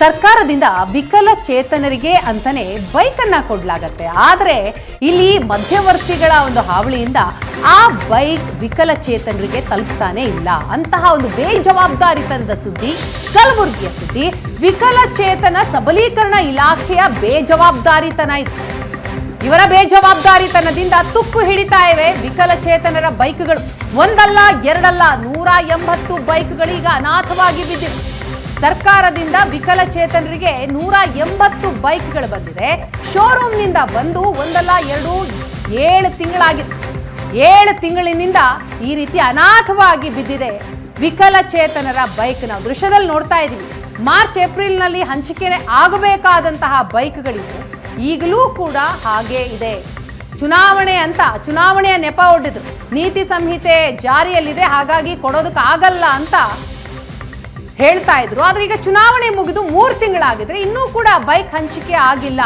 ಸರ್ಕಾರದಿಂದ ವಿಕಲಚೇತನರಿಗೆ ಅಂತಾನೆ ಬೈಕನ್ನು ಕೊಡಲಾಗತ್ತೆ. ಆದರೆ ಇಲ್ಲಿ ಮಧ್ಯವರ್ತಿಗಳ ಒಂದು ಹಾವಳಿಯಿಂದ ಆ ಬೈಕ್ ವಿಕಲಚೇತನರಿಗೆ ತಲುಪ್ತಾನೆ ಇಲ್ಲ. ಅಂತಹ ಒಂದು ಬೇಜವಾಬ್ದಾರಿತನದ ಸುದ್ದಿ, ಕಲಬುರಗಿಯ ಸುದ್ದಿ ವಿಕಲಚೇತನ ಸಬಲೀಕರಣ ಇಲಾಖೆಯ ಬೇಜವಾಬ್ದಾರಿತನ ಇತ್ತು. ಇವರ ಬೇಜವಾಬ್ದಾರಿತನದಿಂದ ತುಕ್ಕು ಹಿಡಿತಾ ಇವೆ ವಿಕಲಚೇತನರ ಬೈಕ್ಗಳು. ಒಂದಲ್ಲ, ಎರಡಲ್ಲ, ನೂರ ಎಂಬತ್ತು ಬೈಕ್ಗಳು ಈಗ ಅನಾಥವಾಗಿ ಬಿದ್ದಿವೆ. ಸರ್ಕಾರದಿಂದ ವಿಕಲಚೇತನರಿಗೆ ನೂರ ಎಂಬತ್ತು ಬೈಕ್ಗಳು ಬಂದಿದೆ. ಶೋರೂಮ್ನಿಂದ ಬಂದು ಒಂದಲ್ಲ ಎರಡು ಏಳು ತಿಂಗಳಾಗಿದೆ ಏಳು ತಿಂಗಳಿನಿಂದ ಈ ರೀತಿ ಅನಾಥವಾಗಿ ಬಿದ್ದಿದೆ ವಿಕಲಚೇತನರ ಬೈಕ್. ನಾವು ದೃಶ್ಯದಲ್ಲಿ ನೋಡ್ತಾ ಇದ್ದೀವಿ. ಮಾರ್ಚ್ ಏಪ್ರಿಲ್ನಲ್ಲಿ ಹಂಚಿಕೆ ಆಗಬೇಕಾದಂತಹ ಬೈಕ್ಗಳಿವೆ. ಈಗಲೂ ಕೂಡ ಹಾಗೆ ಇದೆ. ಚುನಾವಣೆ ಅಂತ, ಚುನಾವಣೆಯ ನೆಪ ಒಡ್ಡಿದ್ರು. ನೀತಿ ಸಂಹಿತೆ ಜಾರಿಯಲ್ಲಿದೆ, ಹಾಗಾಗಿ ಕೊಡೋದಕ್ಕೆ ಆಗಲ್ಲ ಅಂತ ಹೇಳ್ತಾ ಇದ್ರು. ಆದ್ರೆ ಈಗ ಚುನಾವಣೆ ಮುಗಿದು ಮೂರು ತಿಂಗಳಾಗಿದ್ರೆ ಇನ್ನೂ ಕೂಡ ಬೈಕ್ ಹಂಚಿಕೆ ಆಗಿಲ್ಲ.